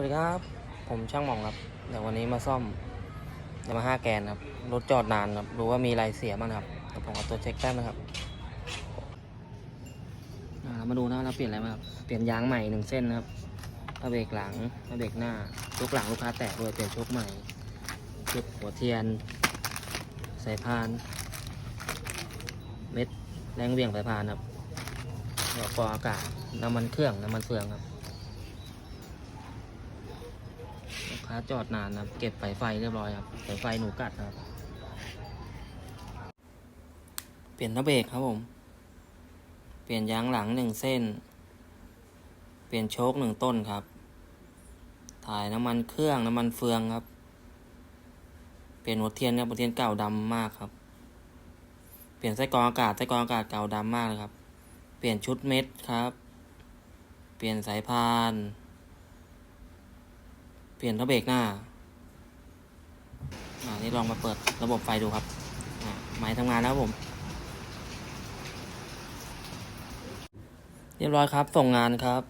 วัสดีครับ ผมช่างหม่องครับ เดี๋ยววันนี้มาซ่อมยามาฮ่าแกนครับ รถจอดนานครับ ดูว่ามีอะไรเสียบ้างครับเดี๋ยวผมเอาตัวเช็คแป๊บนะครับาเรามาดูนะเราเปลี่ยนอะไรมาครับเปลี่ยนยางใหม่หนึ่งเส้นนะครับเบรกหลังเบรกหน้าชุกหลังลูกค้าแตกด้วยเปลี่ยนชุกใหม่ชุดหัวเทียน สายพาน เม็ดแรงเวี่ยงสายพานครับแล้วก็ฟออากาศน้ำมันเครื่องน้ำมันเฟืองครับ ลูกค้าจอดนานนะครับ เก็บไฟไฟเรียบร้อยครับไฟไฟหนูกัดครับ เปลี่ยนหน้าเบรกครับผม เปลี่ยนยางหลังหนึ่งเส้น เปลี่ยนโชคหนึ่งต้นครับ ถ่ายน้ำมันเครื่องน้ำมันเฟืองครับ เปลี่ยนหัวเทียนครับหัวเทียนเก่าดำมากครับ เปลี่ยนไส้กรองอากาศไส้กรองอากาศเก่าดำมากเลยครับ เปลี่ยนชุดเม็ดครับ เปลี่ยนสายพาน เปลี่ยนท่าเบรกหน้าอ่านี่ลองมาเปิดระบบไฟดูครับอ่าไม้ทำงานแล้วผม เรียบร้อยครับ ส่งงานครับ